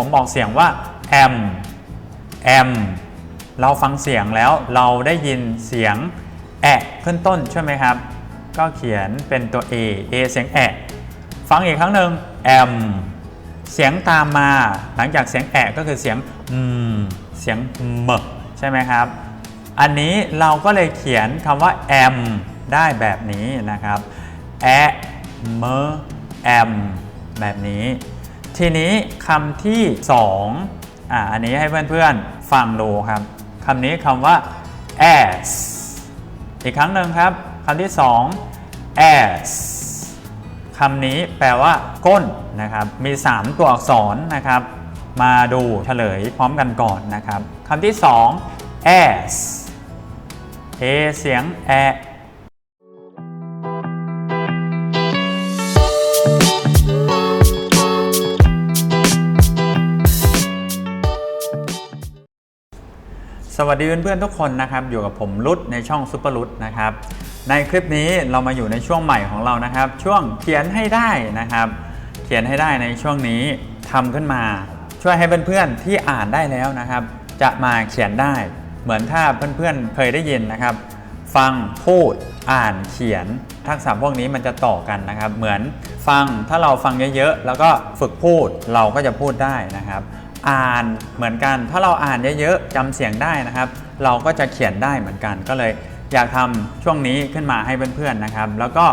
ผมบอกเสียงว่า am am เราฟังเสียงแล้วเราได้ยินเสียงแอะขึ้นต้นใช่ไหมครับ ก็เขียนเป็นตัว a a เสียงแอะฟังอีกครั้งหนึ่ง am เสียงตามมาหลังจากเสียงแอะก็คือเสียงอืมเสียงมใช่ไหมครับ อันนี้เราก็เลยเขียนคำว่า am ได้แบบนี้นะครับ a m am แบบนี้ ทีนี้คำที่ 2อ่าอันนี้ให้เพื่อนๆฟังดูครับคำนี้คำว่า as อีกครั้งหนึ่งครับคำที่ 2 as คำนี้แปลว่า ก้นนะครับ มี 3 ตัวอักษรนะครับ มาดูเฉลยพร้อมกันก่อนนะครับคำที่ 2 as a เสียงแสวัสดีเพื่อนๆทุกคนนะครับอยู่กับผมรุดในช่องซุปเปอร์รุดนะครับในคลิปนี้เรามาอยู่ในช่วงใหม่ของเรานะครับ ช่วงเขียนให้ได้นะครับ เขียนให้ได้ในช่วงนี้ทำขึ้นมา ช่วยให้เพื่อนๆที่อ่านได้แล้วนะครับ จะมาเขียนได้ เหมือนถ้าเพื่อนๆเคยได้ยินนะครับ ฟังพูดอ่านเขียนทักษะพวกนี้มันจะต่อกันนะครับ เหมือนฟังถ้าเราฟังเยอะๆแล้วก็ฝึกพูดเราก็จะพูดได้นะครับ อ่านเหมือนกัน ถ้าเราอ่านเยอะๆจำเสียงได้นะครับ เราก็จะเขียนได้เหมือนกันก็เลย อยากทำช่วงนี้ขึ้นมาให้เพื่อนๆนะครับ แล้วก็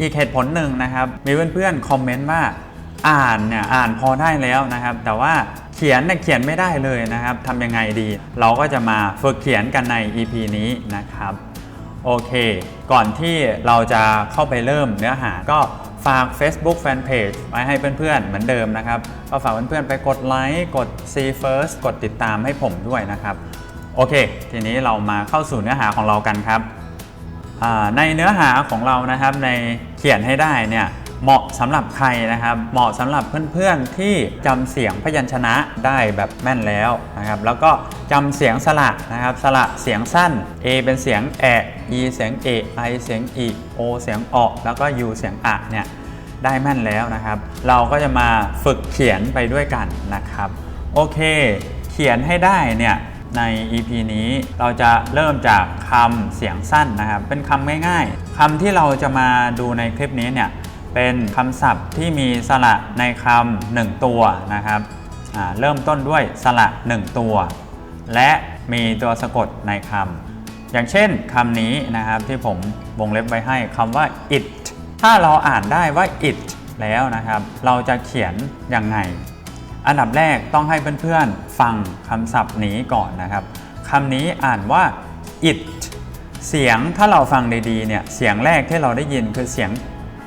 อีกเหตุผลหนึ่งนะครับ มีเพื่อนๆคอมเมนต์ว่าอ่านเนี่ยอ่านพอได้แล้วนะครับ แต่ว่าเขียนเนี่ยเขียนไม่ได้เลยนะครับทำยังไงดี เราก็จะมาฝึกเขียนกันใน EP นี้นะครับโอเค ก่อนที่เราจะเข้าไปเริ่มเนื้อหาก็ ฝาก Facebook Fanpage ไว้ให้เพื่อนๆ เหมือนเดิมนะครับ ก็ฝากเพื่อนๆ ไปกดไลค์กด See First กดติดตามให้ผมด้วยนะครับ โอเค ทีนี้เรามาเข้าสู่เนื้อหาของเรากันครับ ในเนื้อหาของเรานะครับในเขียนให้ได้เนี่ยเหมาะสำหรับใครนะครับ เหมาะสำหรับเพื่อนๆที่จำเสียงพยัญชนะได้แบบแม่นแล้วนะครับ แล้วก็จำเสียงสระนะครับ สระเสียงสั้น A เป็นเสียงแอะ E เสียงเอ I เสียงอี O เสียงออกแล้วก็ U เสียงอะเนี่ย ได้แม่นแล้วนะครับ เราก็จะมาฝึกเขียนไปด้วยกันนะครับ โอเค เขียนให้ได้เนี่ยใน EP นี้เราจะเริ่มจากคำเสียงสั้นนะครับ เป็นคำง่ายๆคำที่เราจะมาดูในคลิปนี้เนี่ยเป็นคำศัพท์ที่มีสระในคำหนึ่งตัวนะครับอ่าเริ่มต้นด้วยสระหนึ่งตัว และมีตัวสะกดในคำอย่างเช่นคำนี้นะครับที่ผมวงเล็บไว้ให้คำว่า it ถ้าเราอ่านได้ว่า it แล้วนะครับ เราจะเขียนยังไง อันดับแรกต้องให้เพื่อนๆ ฟังคำศัพท์นี้ก่อนนะครับคำนี้อ่านว่า it เสียงถ้าเราฟังดีๆเนี่ยเสียงแรกที่เราได้ยินคือเสียง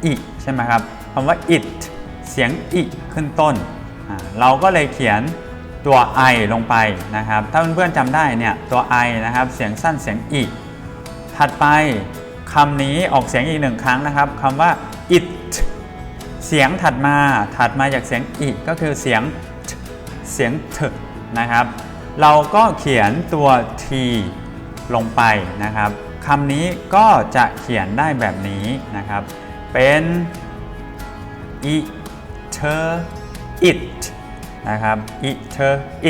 อิใช่ไหมครับคำว่า it เสียงอิขึ้นต้น เราก็เลยเขียนตัว i ลงไปนะครับ ถ้าเพื่อนๆจำได้เนี่ยตัว i นะครับ เสียงสั้นเสียงอิถัดไป คำนี้ออกเสียงอีกหนึ่งครั้งนะครับคำว่า it เสียงถัดมาถัดมาจากเสียงอีก็คือเสียง t เสียงถนะครับ เราก็เขียนตัว t ลงไปนะครับคำนี้ก็จะเขียนได้แบบนี้นะครับ เป็น i t it นะครับ i t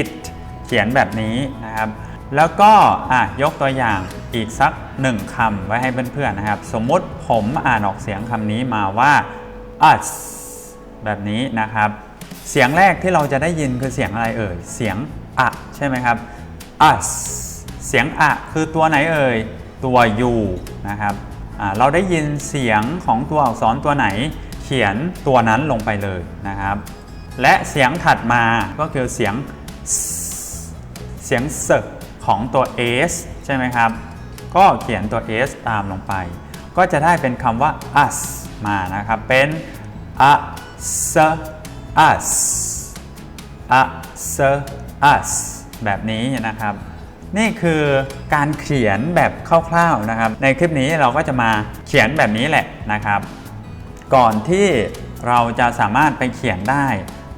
it เขียนแบบนี้นะครับ แล้วก็อะยกตัวอย่างอีกสักหนึ่งคำไว้ให้เพื่อนๆนะครับ สมมุติผมอ่านออกเสียงคำนี้มาว่า us แบบนี้นะครับ เสียงแรกที่เราจะได้ยินคือเสียงอะไรเอ่ย เสียงอะใช่ไหมครับ us เสียงอะคือตัวไหนเอ่ย ตัว u นะครับเราได้ยินเสียงของตัวอักษรตัวไหน เขียนตัวนั้นลงไปเลยนะครับ และเสียงถัดมาก็คือเสียง เสียงเส ของตัว s ใช่ไหมครับ ก็เขียนตัว s ตามลงไป ก็จะได้เป็นคำว่า us มานะครับ เป็น a s us a s us แบบนี้นะครับ นี่คือการเขียนแบบคร่าวๆนะครับ ในคลิปนี้เราก็จะมาเขียนแบบนี้แหละนะครับ ก่อนที่เราจะสามารถไปเขียนได้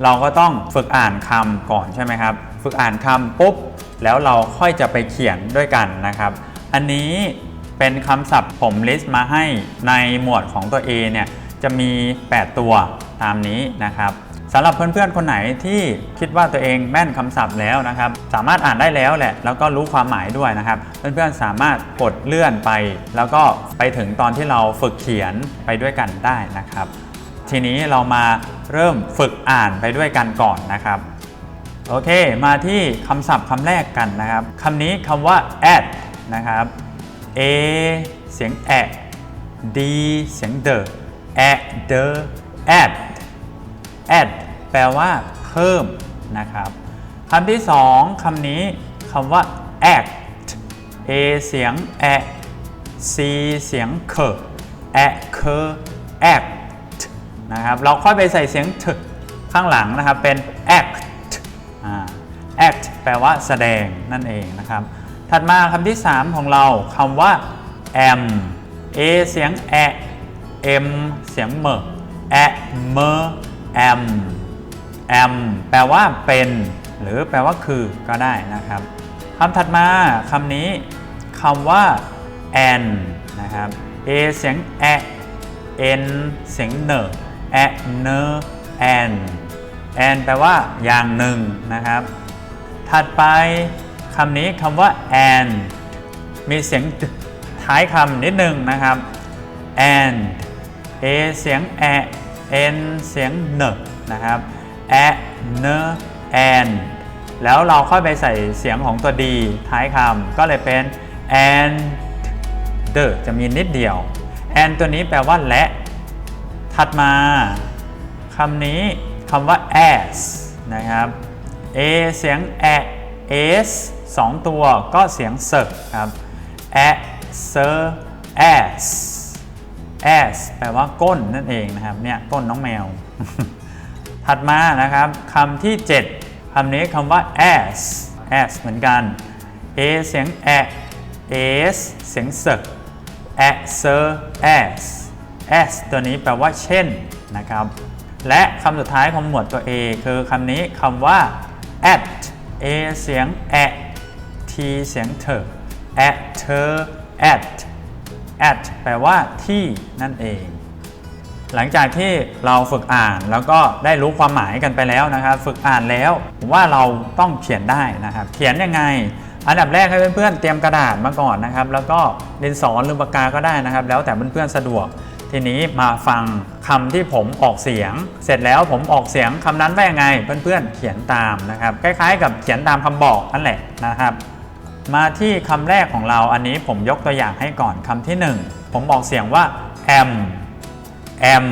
เราก็ต้องฝึกอ่านคำก่อนใช่ไหมครับ ฝึกอ่านคำปุ๊บ แล้วเราค่อยจะไปเขียนด้วยกันนะครับ อันนี้เป็นคำศัพท์ผมลิสต์มาให้ในหมวดของตัว A เนี่ยจะมี 8 ตัวตามนี้นะครับสำหรับเพื่อนๆ คนไหนที่คิดว่าตัวเองแม่นคำศัพท์แล้วนะครับ สามารถอ่านได้แล้วแหละ แล้วก็รู้ความหมายด้วยนะครับ เพื่อนๆ สามารถกดเลื่อนไป แล้วก็ไปถึงตอนที่เราฝึกเขียนไปด้วยกันได้นะครับ ทีนี้เรามาเริ่มฝึกอ่านไปด้วยกันก่อนนะครับ โอเค มาที่คำศัพท์คำแรกกันนะครับคำนี้คำว่า add นะครับ a เสียงแอ d เสียงเดอ add the add add แปลว่าเพิ่มนะครับคำที่สองคำนี้คำว่า act a เสียงแอ c เสียงเค act เค act นะครับ เราค่อยไปใส่เสียงถข้างหลังนะครับ เป็น act act แปลว่าแสดงนั่นเองนะครับ ถัดมาคำที่ 3 ของเราคำว่า am a เสียงแอะ m เสียงเมอ a m am am แปลว่าเป็น หรือแปลว่าคือก็ได้นะครับคำถัดมาคำนี้คำว่า an นะครับ a เสียงแอะ n เสียงเนอ a n an an แปลว่าอย่างหนึ่งนะครับ ถัดไปคำนี้คำว่า and มีเสียงท้ายคำนิดหนึ่งนะครับ and a เสียงแอะ n เสียงเนนะครับ a n and แล้วเราค่อยไปใส่เสียงของตัวดีท้ายคำก็เลยเป็น and the จะมีนิดเดียว and ตัวนี้แปลว่าและ ถัดมาคำนี้คำว่า as นะครับ a เสียงแอะ s สองตัวก็เสียงเสกครับ a s as as แอสแปลว่าก้นนั่นเองนะครับเนี่ยก้นน้องแมว ถัดมานะครับคำที่ 7คำนี้คำว่า as as เหมือนกัน a เสียงแอะ s เสียงเสก a s as as ตัวนี้แปลว่าเช่นนะครับ และคำสุดท้ายของหมวดตัว A คือคำนี้คำว่า at a เสียง at เสียงเธอ at เธอ at at แปลว่าที่นั่นเอง หลังจากที่เราฝึกอ่านแล้วก็ได้รู้ความหมายกันไปแล้วนะครับ ฝึกอ่านแล้วผมว่าเราต้องเขียนได้นะครับ เขียนยังไง อันดับแรกให้เพื่อนๆเตรียมกระดาษมาก่อนนะครับ แล้วก็ดินสอหรือปากกาก็ได้นะครับ แล้วแต่เพื่อนๆสะดวก ทีนี้มาฟังคำที่ผมออกเสียง เสร็จแล้วผมออกเสียงคำนั้นว่ายังไง เพื่อนๆเขียนตามนะครับ คล้ายๆ กับเขียนตามคำบอกนั่นแหละนะครับ มาที่คำแรกของเราอันนี้ผมยกตัวอย่างให้ก่อนคำที่หนึ่งผมออกเสียงว่า m m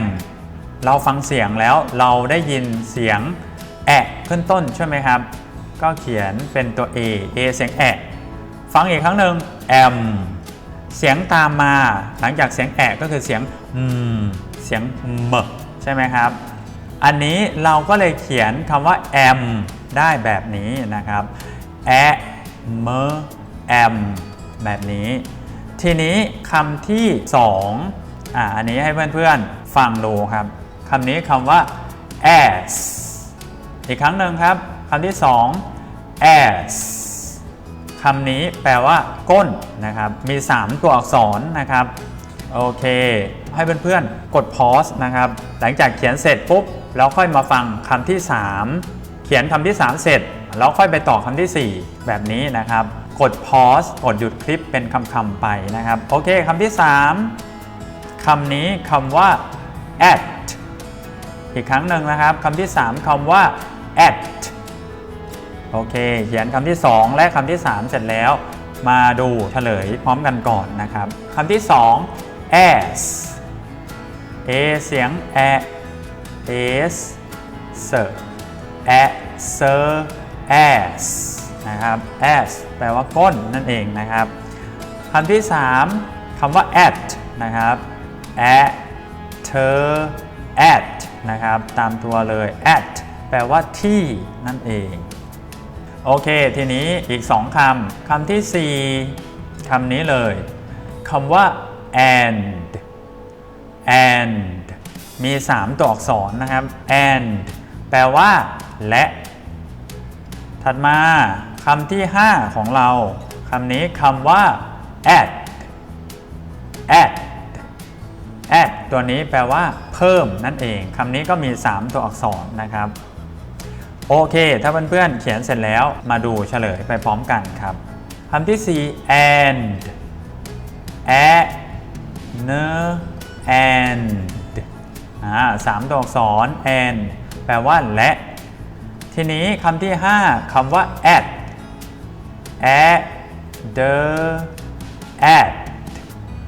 เราฟังเสียงแล้วเราได้ยินเสียงแอะขึ้นต้นใช่ไหมครับ ก็เขียนเป็นตัว a a เสียงแอะฟังอีกครั้งหนึ่ง m เสียงตามมาหลังจากเสียงแอะก็คือเสียง อืมเสียงเมใช่ไหมครับ อันนี้เราก็เลยเขียนคำว่า m ได้แบบนี้นะครับ a m am แบบนี้ ทีนี้คำที่ 2อ่าอันนี้ให้เพื่อนๆฟังดูครับคำนี้คำว่า as อีกครั้งหนึ่งครับคำที่ 2 as คำนี้แปลว่าก้นนะครับ มี 3 ตัวอักษรนะครับ โอเค ให้เพื่อนๆ กด pause นะครับ หลังจากเขียนเสร็จปุ๊บแล้วค่อยมาฟังคำที่ 3 เขียนคำที่ 3 เสร็จ แล้วค่อยไปต่อคำที่ 4 แบบนี้นะครับ กด pause กดหยุดคลิปเป็นคำๆไปนะครับ โอเคคำที่ 3 คำนี้คำว่า at อีกครั้งหนึ่งนะครับคำที่ 3คำว่า at โอเค เขียนคำที่ 2 และคำที่ 3 เสร็จแล้ว มาดูเฉลยพร้อมกันก่อนนะครับคำที่ 2 as a เสียง a s s a s as นะครับ as แปลว่าก้นนั่นเองนะครับคำที่ 3คำว่า at นะครับ a t at นะครับ ตามตัวเลย at แปลว่าที่นั่นเอง โอเค ทีนี้อีก 2คำคำที่ 4คำนี้เลยคำว่า and and มี 3 ตัวอักษรนะครับ and แปลว่า และ ถัดมาคำที่ 5 ของเราคำนี้คำว่า at at at ตัวนี้แปลว่า เพิ่มนั่นเองคำนี้ก็มี 3 ตัวอักษรนะครับ โอเค ถ้าเพื่อนๆเขียนเสร็จแล้วมาดูเฉลยไปพร้อมกันครับคำที่ 4 and a n and อ่าสามตัวอักษร and แปลว่าและ ทีนี้คำที่ 5คำว่า at at the at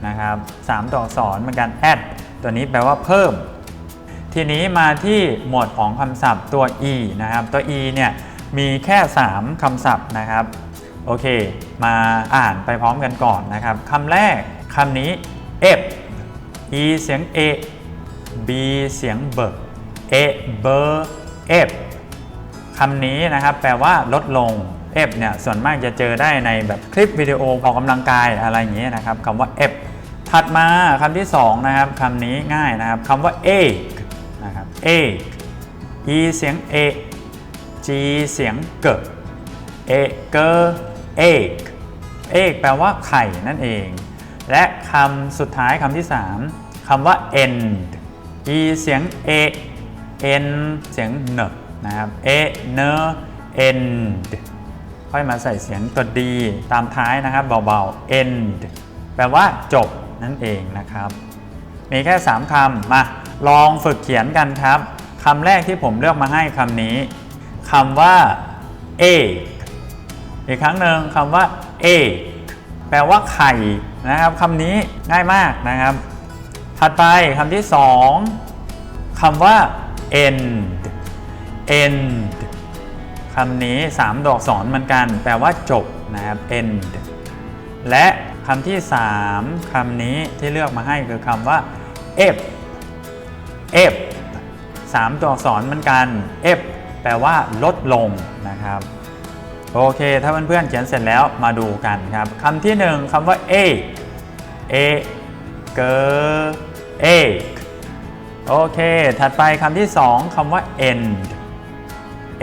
นะครับสามตัวอักษรเหมือนกัน at ตัวนี้แปลว่าเพิ่ม ทีนี้มาที่หมวดของคำศัพท์ตัว e นะครับตัว e เนี่ยมีแค่ 3คำศัพท์นะครับ โอเค มาอ่านไปพร้อมกันก่อนนะครับคำแรกคำนี้ f e เสียง a b เสียงเบ a เบ f คำนี้นะครับแปลว่าลดลง f เนี่ยส่วนมากจะเจอได้ในแบบคลิปวิดีโอออกกำลังกายอะไรอย่างเงี้ยนะครับคำว่า f ถัดมาคำที่สองนะครับคำนี้ง่ายนะครับคำว่า egg นะครับ egg e เสียง a g เสียงเก e g egg egg แปลว่าไข่นั่นเอง และคำสุดท้ายคำที่ 3คำว่า end e เสียง a n เสียงเนนะครับ a n end ค่อยมาใส่เสียงตัวดีตามท้ายนะครับเบาๆ end แปลว่าจบนั่นเองนะครับ มีแค่ 3คำมาลองฝึกเขียนกันครับคำแรกที่ผมเลือกมาให้คำนี้คำว่า egg อีกครั้งหนึ่งคำว่า egg แปลว่าไข่นะครับคำนี้ง่ายมากนะครับ ถัดไปคำที่สองคำว่า end end คำนี้ 3 ดอกสอนเหมือนกัน แปลว่าจบนะครับ end และคำที่ 3คำนี้ที่เลือกมาให้คือคำว่า f f 3 ตัวอักษรเหมือนกัน f แปลว่าลดลงนะครับ โอเค ถ้าเพื่อนๆเขียนเสร็จแล้วมาดูกันครับคำที่หนึ่งคำว่า a a เกอ egg โอเค ถัดไปคำที่สองคำว่า end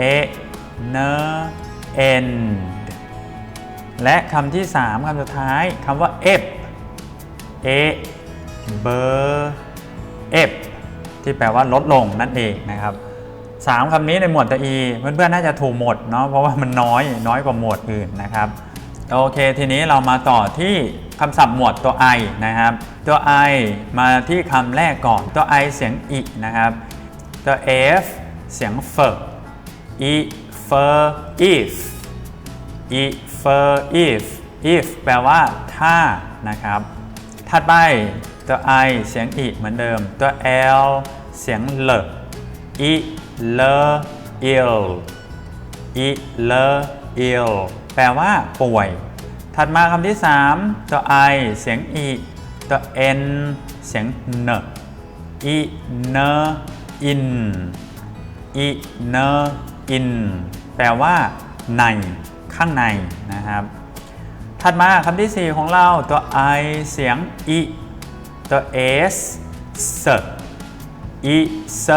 a n end และคำที่สามคำสุดท้ายคำว่า f a b f ที่แปลว่าลดลงนั่นเองนะครับ สามคำนี้ในหมวดตัว e เพื่อนๆน่าจะถูกหมดเนาะเพราะว่ามันน้อยน้อยกว่าหมวดอื่นนะครับโอเค ทีนี้เรามาต่อที่คำศัพท์หมวดตัว i นะครับ ตัว i มาที่คำแรกก่อนตัว i เสียง i นะครับ ตัว f เสียง f e f if e f if if แปลว่าถ้านะครับ ถัดไปตัว i เสียง i เหมือนเดิม ตัว l เสียงเลอ l i l ill i l ill แปลว่าป่วย ถัดมาคำที่ 3 ตัว i เสียง e ตัว n เสียง n i n in i n in แปลว่า ใน ข้างในนะครับ ถัดมาคำที่ 4 ของเราตัว i เสียง i ตัว s s i s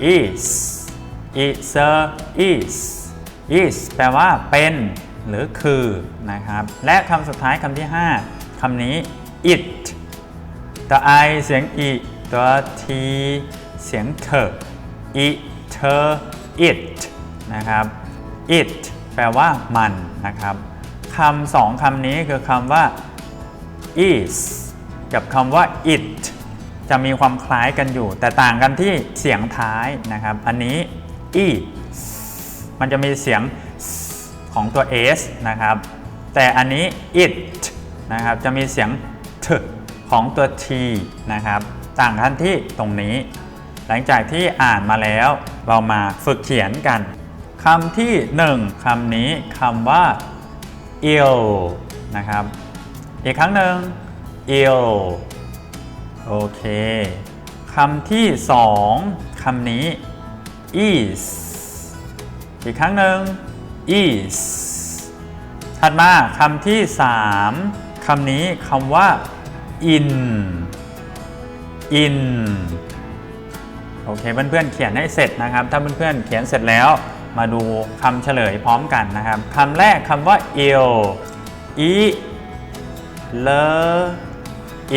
is is is is แปลว่าเป็นหรือคือนะครับ และคำสุดท้ายคำที่ 5คำนี้ it ตัว i เสียง i ตัว t เสียงเธอ it it นะครับ it แปลว่ามันนะครับคำสองคำนี้คือคำว่า is กับคำว่า it จะมีความคล้ายกันอยู่ แต่ต่างกันที่เสียงท้ายนะครับ อันนี้ e มันจะมีเสียงของตัว s นะครับ แต่อันนี้ it นะครับ จะมีเสียง t ของตัว t นะครับ ต่างกันที่ตรงนี้ หลังจากที่อ่านมาแล้วเรามาฝึกเขียนกันคำที่ 1คำนี้คำว่า ill นะครับ อีกครั้งหนึ่ง ill โอเคคำที่2คำนี้ is อีกครั้งหนึ่ง is ถัดมาคำที่3คำนี้คำว่า in in โอเคเพื่อนๆเขียนให้เสร็จนะครับ ถ้าเพื่อนๆเขียนเสร็จแล้วมาดูคำเฉลยพร้อมกันนะครับคำแรกคำว่า ill i l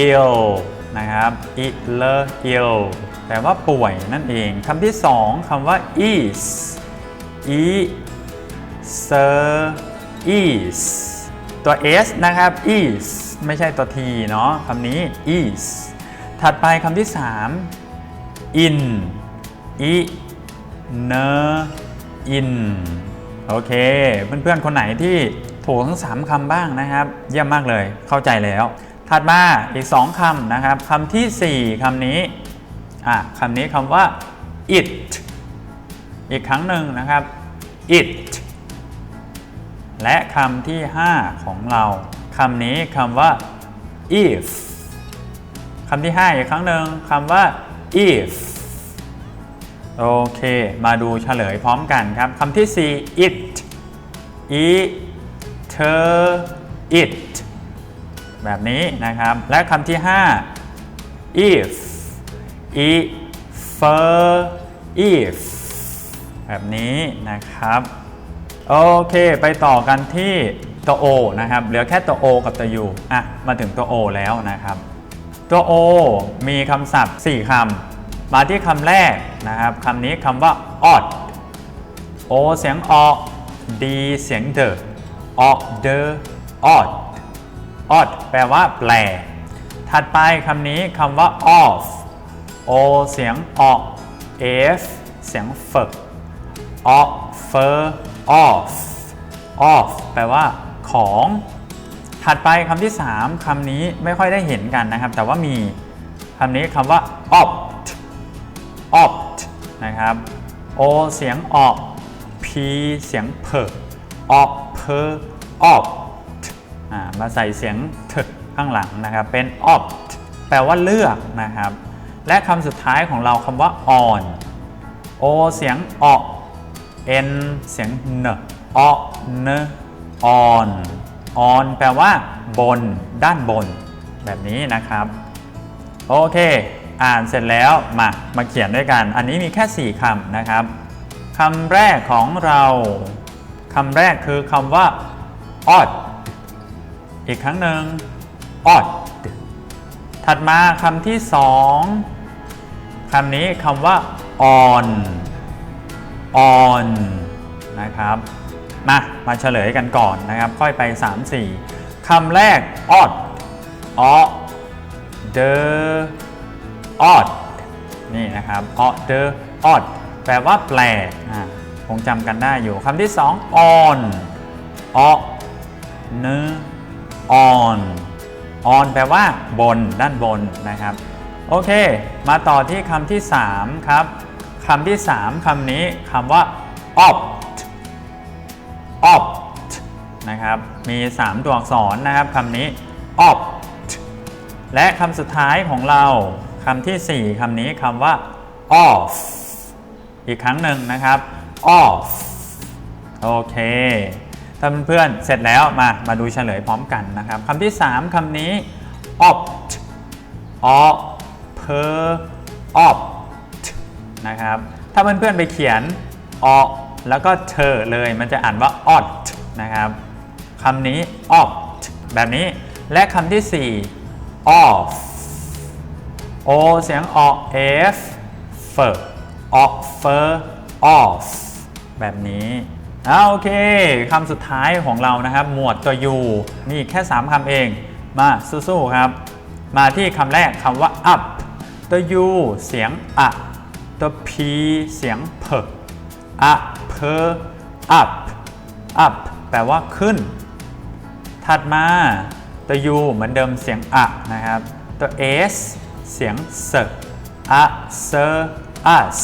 ill นะครับ ill ill แปลว่าป่วยนั่นเองคำที่สองคำว่า is e s is ตัว s นะครับ is ไม่ใช่ตัว t เนาะคำนี้ is ถัดไปคำที่ 3 in i n e in โอเค เพื่อนๆ คนไหนที่ถูกทั้ง 3คำบ้างนะครับ เยี่ยมมากเลยเข้าใจแล้ว ถัดมาอีก 2คำนะครับคำทีสี่4คำนี้อะคำนี้คำว่า it อีกครั้งหนึ่งนะครับ it และคำที่ 5 ของเราคำนี้คำว่า if คำที่ 5 อีกครั้งหนึ่งคำว่า if โอเค มาดูเฉลยพร้อมกันครับคำที่ 4 it e t it แบบนี้นะครับ และคำที่ 5 if e f if แบบนี้นะครับ โอเคไปต่อกันที่ตัว O นะครับ เหลือแค่ตัว O กับตัว U อะ มาถึงตัว O แล้วนะครับ ตัว O มีคำศัพท์ 4คำมาที่คำแรกนะครับคำนี้คำว่า odd O เสียงอ D เสียงเด o d odd odd แปลว่าแปล ถัดไปคำนี้คำว่า off O เสียงอ F เสียงฝึก offer off off แปลว่าของ ถัดไปคำที่3คำนี้ไม่ค่อยได้เห็นกันนะครับ แต่ว่ามีคำนี้คำว่า opt opt นะครับ o เสียงออก p เสียงเพอ opt opt อ่า มาใส่เสียงถข้างหลังนะครับ เป็น opt แปลว่าเลือกนะครับ และคำสุดท้ายของเราคำว่า on o เสียงออก n เสียงเนอ o n on on แปลว่า บน ด้านบน แบบนี้นะครับ โอเค อ่านเสร็จแล้วมามาเขียนด้วยกัน อันนี้มีแค่ 4คำนะครับคำแรกของเราคำแรกคือคำว่า odd อีกครั้งหนึ่ง odd ถัดมาคำที่สองคำนี้คำว่า on on นะครับ มา มาเฉลยกันก่อนนะครับ ค่อยไป 3 4 คำแรก odd o the odd นี่นะครับ o the odd แปลว่าแปลกอะคงจำกันได้อยู่ คำที่ 2 on o n on on แปลว่าบนด้านบนนะครับ โอเค มาต่อที่คำที่ 3 ครับคำที่ 3คำนี้คำว่า opt opt นะครับ มี 3 ตัวอักษรนะครับคำนี้ opt และคำสุดท้ายของเราคำทีสี่4คำนี้คำว่า off อีกครั้งหนึ่งนะครับ off โอเค ถ้าเพื่อนๆเสร็จแล้วมามาดูเฉลยพร้อมกันนะครับคำที่ 3คำนี้ opt op per opt นะครับถ้าเพื่อนๆไปเขียนอแล้วก็เธอเลยมันจะอ่านว่า opt นะครับคำนี้ opt แบบนี้และคำที่ 4 off o เสียงอ f fer offer off แบบนี้ อ่าโอเคคำสุดท้ายของเรานะครับ หมวดตัว u มีแค่ 3คำเอง มาสู้ๆครับ มาที่คำแรกคำว่า up ตัว u เสียงอะตัว p เสียงเพอ up per up up แปลว่าขึ้น ถัดมาตัว u เหมือนเดิมเสียงอะนะครับ ตัว s เสียงเสอะเซ us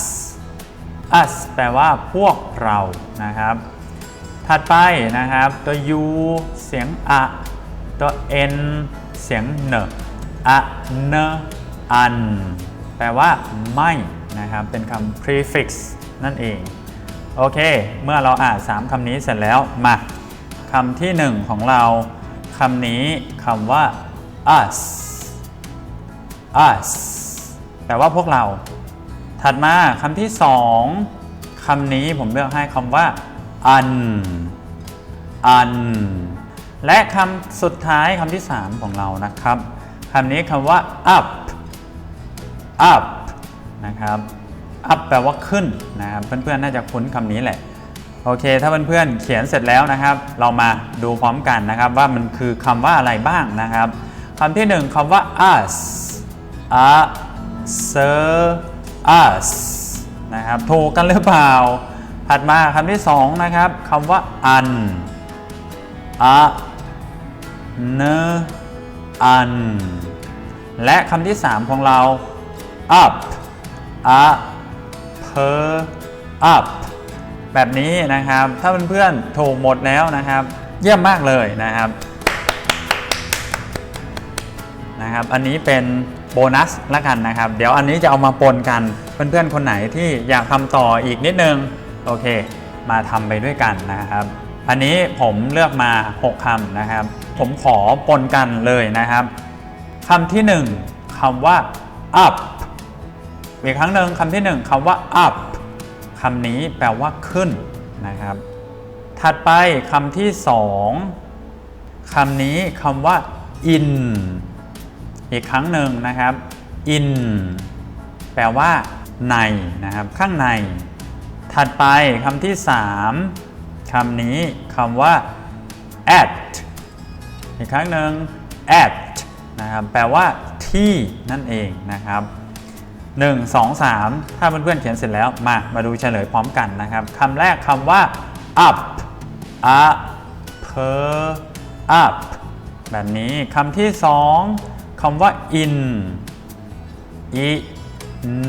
us แปลว่าพวกเรานะครับ ถัดไปนะครับตัว u เสียงอะตัว n เสียงเนอะเนอัน แปลว่าไม่นะครับ เป็นคำ prefix นั่นเอง โอเค เมื่อเราอ่าน 3คำนี้เสร็จแล้วมาคำที่ 1 ของเราคำนี้คำว่า us us แปลว่าพวกเรา ถัดมาคำที่ 2คำนี้ผมเลือกให้คำว่า un un และคำสุดท้ายคำที่ 3 ของเรานะครับคำนี้คำว่า up up นะครับ up แปลว่าขึ้นนะครับเพื่อนๆ น่าจะคุ้นคำนี้แหละ โอเค ถ้าเพื่อนๆ เขียนเสร็จแล้วนะครับ เรามาดูพร้อมกันนะครับว่ามันคือคำว่าอะไรบ้างนะครับคำที่หนึ่งคำว่า us a sir us นะครับถูกกันหรือเปล่า ถัดมาคำที่สองนะครับคำว่า un a n un และคำที่3ของเรา up a per up แบบนี้นะครับ ถ้าเพื่อนๆถูกหมดแล้วนะครับ เยี่ยมมากเลยนะครับนะครับ อันนี้เป็น โบนัสละกันนะครับ เดี๋ยวอันนี้จะเอามาปนกันเพื่อนๆ คนไหนที่อยากทำต่ออีกนิดนึง โอเค มาทำไปด้วยกันนะครับ อันนี้ผมเลือกมา 6คำนะครับ ผมขอปนกันเลยนะครับคำที่ 1คำว่า up อีกครั้งหนึ่งคำที่ 1คำว่า up คำนี้แปลว่าขึ้นนะครับ ถัดไปคำที่ 2คำนี้คำว่า in อีกครั้งหนึ่งนะครับ in แปลว่า ในนะครับ ข้างใน ถัดไปคำที่ 3คำนี้คำว่า at อีกครั้งหนึ่ง at นะครับ แปลว่า ที่นั่นเองนะครับ 1 2 3 ถ้าเพื่อนๆเขียนเสร็จแล้วมา มาดูเฉลยพร้อมกันนะครับคำแรกคำว่า up a per up แบบนี้คำที่สอง คำว่า in i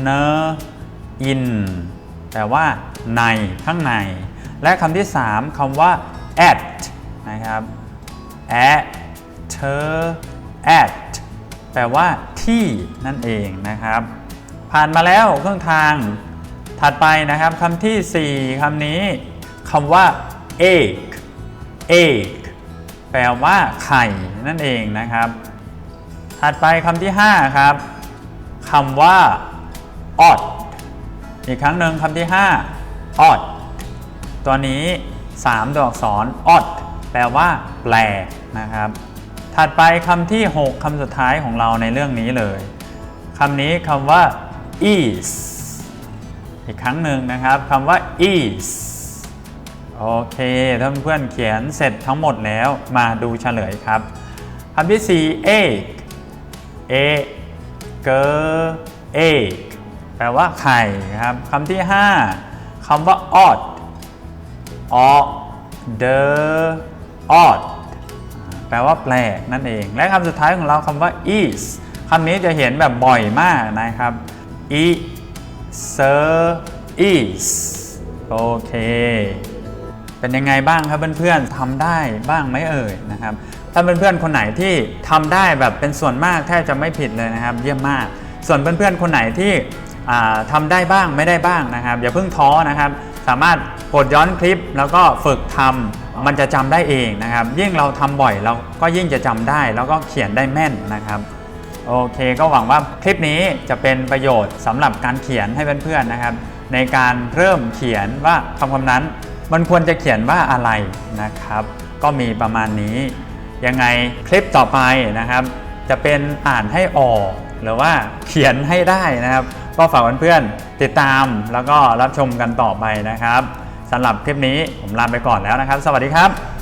n in แปลว่าในข้างใน และคำที่ 3คำว่า at นะครับ at at แปลว่าที่นั่นเองนะครับ ผ่านมาแล้วเครึ่องทาง ถัดไปนะครับคำทีสี่4คำนี้คำว่า egg egg แปลว่าไข่นั่นเองนะครับ ถัดไปคำที่ 5 ครับคำว่า odd อีกครั้งหนึ่งคำที่ 5 odd ตัวนี้ 3 ตัวอักษร odd แปลว่า แปลกนะครับ ถัดไปคำที่ 6คำสุดท้ายของเราในเรื่องนี้เลยคำนี้คำว่า is อีกครั้งหนึ่งนะครับคำว่า is โอเคถ้าเพื่อนเขียนเสร็จทั้งหมดแล้วมาดูเฉลยครับคำที่ 4 egg e g egg แปลว่าไข่ครับคำที่ 5คำว่า odd o d odd แปลว่าแปลกนั่นเอง และคำสุดท้ายของเราคำว่า is คำนี้จะเห็นแบบบ่อยมากนะครับ i s is โอเค เป็นยังไงบ้างครับเพื่อนๆทำได้บ้างไหมเอ่ยนะครับ ถ้าเพื่อนๆคนไหนที่ทำได้แบบเป็นส่วนมากแทบจะไม่ผิดเลยนะครับ เยี่ยมมาก ส่วนเพื่อนๆคนไหนที่อ่าทำได้บ้างไม่ได้บ้างนะครับ อย่าเพิ่งท้อนะครับ สามารถกดย้อนคลิปแล้วก็ฝึกทำมันจะจำได้เองนะครับ ยิ่งเราทำบ่อยเราก็ยิ่งจะจำได้ แล้วก็เขียนได้แม่นนะครับโอเค ก็หวังว่าคลิปนี้จะเป็นประโยชน์สำหรับการเขียนให้เพื่อนๆนะครับ ในการเริ่มเขียนว่าคำคำนั้น มันควรจะเขียนว่าอะไรนะครับ ก็มีประมาณนี้ ยังไงคลิปต่อไปนะครับ จะเป็นอ่านให้ออก หรือว่าเขียนให้ได้นะครับ ก็ฝากเพื่อนๆติดตามแล้วก็รับชมกันต่อไปนะครับสำหรับคลิปนี้ผมลาไปก่อนแล้วนะครับ สวัสดีครับ